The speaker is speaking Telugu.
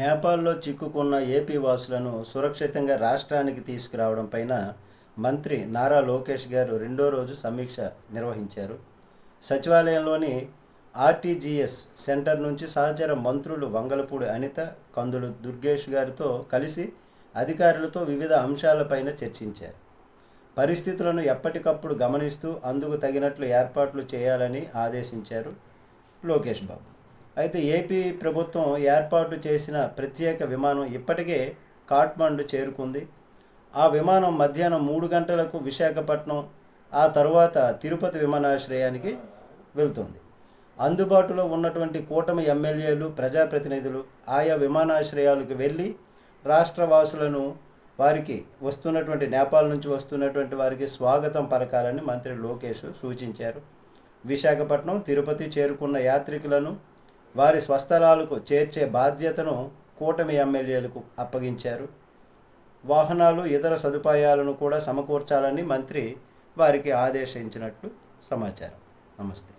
నేపాల్లో చిక్కుకున్న ఏపీ వాసులను సురక్షితంగా రాష్ట్రానికి తీసుకురావడం పైన మంత్రి నారా లోకేష్ గారు రెండో రోజు సమీక్ష నిర్వహించారు. సచివాలయంలోని ఆర్టీజీఎస్ సెంటర్ నుంచి సహచర మంత్రులు వంగలపూడి అనిత కందులు దుర్గేష్ గారితో కలిసి అధికారులతో వివిధ అంశాలపైన చర్చించారు. పరిస్థితులను ఎప్పటికప్పుడు గమనిస్తూ అందుకు తగినట్లు ఏర్పాట్లు చేయాలని ఆదేశించారు లోకేష్ బాబు. అయితే ఏపీ ప్రభుత్వం ఏర్పాటు చేసిన ప్రత్యేక విమానం ఇప్పటికే కాఠ్మండు చేరుకుంది. ఆ విమానం మధ్యాహ్నం మూడు గంటలకు విశాఖపట్నం ఆ తరువాత తిరుపతి విమానాశ్రయానికి వెళ్తుంది. అందుబాటులో ఉన్నటువంటి కూటమి ఎమ్మెల్యేలు ప్రజాప్రతినిధులు ఆయా విమానాశ్రయాలకు వెళ్ళి రాష్ట్ర వాసులను వారికి వస్తున్నటువంటి నేపాల్ నుంచి వస్తున్నటువంటి వారికి స్వాగతం పలకాలని మంత్రి లోకేష్ సూచించారు. విశాఖపట్నం తిరుపతి చేరుకున్న యాత్రికులను వారి స్వస్థలాలకు చేర్చే బాధ్యతను కూటమి ఎమ్మెల్యేలకు అప్పగించారు. వాహనాలు ఇతర సదుపాయాలను కూడా సమకూర్చాలని మంత్రి వారికి ఆదేశించినట్లు సమాచారం. నమస్తే.